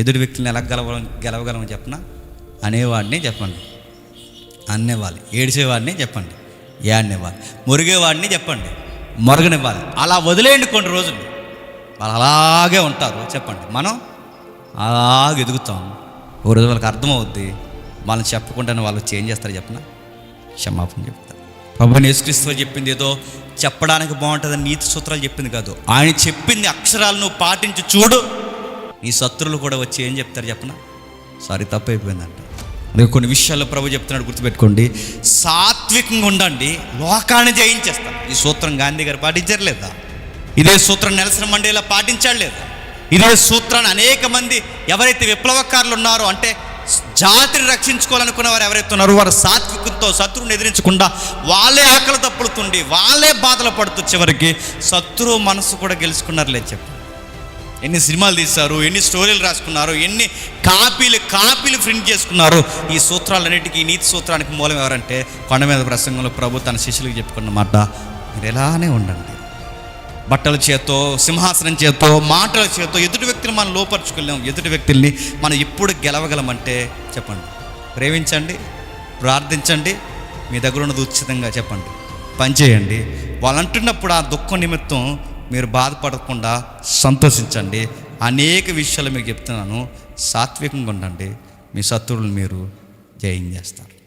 ఎదుటి వ్యక్తులను ఎలా గెలవ గెలవగలమని చెప్పిన? అనేవాడిని చెప్పండి. అనేవాళ్ళు ఏడిచేవాడిని చెప్పండి. ఏడనివ్వాలి. మురిగేవాడిని చెప్పండి. మొరగనివ్వాలి. అలా వదిలేయండి కొన్ని రోజులు. వాళ్ళు అలాగే ఉంటారు. చెప్పండి. మనం అలాగే ఎదుగుతాం. ఓ రోజు వాళ్ళకి అర్థమవుద్ది. వాళ్ళని చెప్పకుండానే వాళ్ళు చేంజ్ చేస్తారు చెప్పిన? క్షమాపణ చెప్తారు ప్రభు యేసుక్రీస్తు చెప్పింది ఏదో చెప్పడానికి బాగుంటుందని నీతి సూత్రాలు చెప్పింది కాదు. ఆయన చెప్పింది అక్షరాలను పాటించి చూడు. నీ శత్రులు కూడా వచ్చి ఏం చెప్తారు చెప్పనా? సారీ తప్పైపోయిందంట. నేను కొన్ని విషయాల్లో ప్రభు చెప్తున్నాడు గుర్తుపెట్టుకోండి. సాత్వికంగా ఉండండి లోకాన్ని జయించేస్తాను ఈ సూత్రం గాంధీ గారు పాటించారు లేదా? ఇదే సూత్రం నెలసిన మండేలా పాటించాడు లేదా? ఇదే సూత్రాన్ని అనేక మంది ఎవరైతే విప్లవకారులు ఉన్నారో అంటే జాతిని రక్షించుకోవాలనుకున్న వారు ఎవరైతే ఉన్నారో వారు సాత్వికంతో శత్రువుని ఎదిరించకుండా వాళ్ళే ఆకలి తప్పులుతుండి వాళ్ళే బాధలు పడుతూ చివరికి శత్రువు మనసు కూడా గెలుచుకున్నారు లేదు చెప్పు. ఎన్ని సినిమాలు తీశారు ఎన్ని స్టోరీలు రాసుకున్నారు ఎన్ని కాపీలు కాపీలు ప్రింట్ చేసుకున్నారు ఈ సూత్రాలన్నిటికీ నీతి సూత్రానికి మూలం ఎవరంటే కొండ మీద ప్రసంగంలో ప్రభు తన శిష్యులకు చెప్పుకున్న మాట మీరు ఎలానే ఉండండి. బట్టల చేతో సింహాసనం చేతో మాటల చేతో ఎదుటి వ్యక్తిని మనం లోపరుచుకోలేము. ఎదుటి వ్యక్తుల్ని మనం ఎప్పుడు గెలవగలమంటే చెప్పండి. ప్రేమించండి ప్రార్థించండి మీ దగ్గర ఉన్నది ఉచితంగా చెప్పండి. పనిచేయండి వాళ్ళు అంటున్నప్పుడు ఆ దుఃఖం నిమిత్తం మీరు బాధపడకుండా సంతోషించండి. అనేక విషయాలు మీకు చెప్తున్నాను. సాత్వికంగా ఉండండి. మీ శత్రువులు మీరు జయం చేస్తారు.